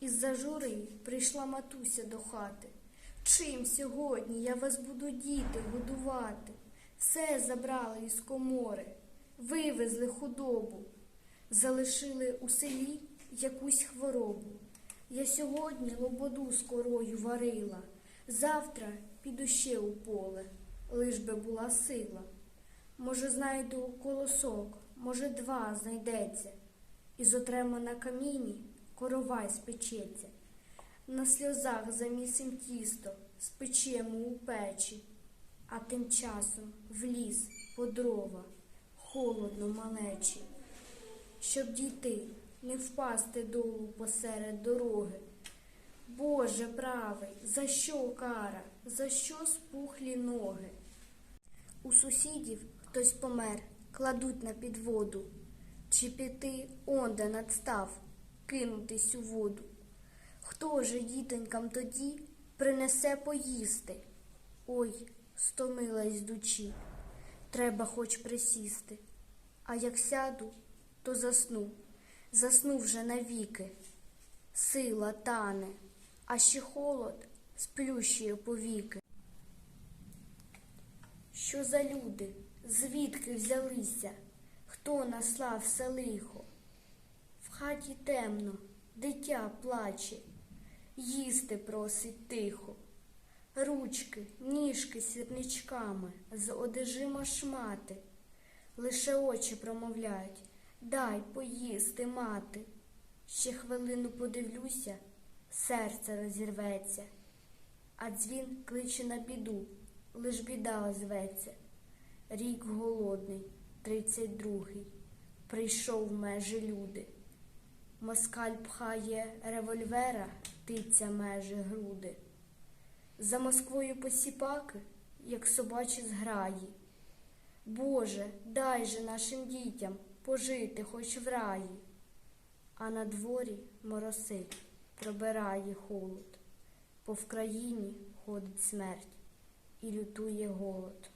Із-за жури прийшла матуся до хати. Чим сьогодні я вас буду діти годувати? Все забрали із комори, вивезли худобу, залишили у селі якусь хворобу. Я сьогодні лободу з корою варила, завтра піду ще у поле, лиш би була сила. Може, знайду колосок, може, два знайдеться, і зотремо на каміні коровай спечеться. На сльозах замісим тісто спечемо у печі, а тим часом в ліс по дрова, холодно малечі, щоб дійти, не впасти долу посеред дороги. Боже правий, за що кара, за що спухлі ноги? У сусідів хтось помер, кладуть на підводу, чи піти онде надстав, кинутись у воду. Хто же дітонькам тоді принесе поїсти? Ой, стомилась дучі, треба хоч присісти. А як сяду, то засну, засну вже навіки. Сила тане, а ще холод сплющує повіки. Що за люди? Звідки взялися? Хто наслав все лихо? Хаті темно, дитя плаче, їсти просить тихо. Ручки, ніжки сірничками, з одежима шмати. Лише очі промовляють Дай поїсти, мати. Ще хвилину подивлюся, серце розірветься, а дзвін кличе на біду, лиш біда озветься. Рік голодний, тридцять другий, прийшов в межі люди. Москаль пхає револьвера, тиця межі груди. За Москвою посіпаки, як собачі зграї. Боже, дай же нашим дітям пожити хоч в раї. А на дворі моросить, пробирає холод. По Вкраїні ходить смерть і лютує голод.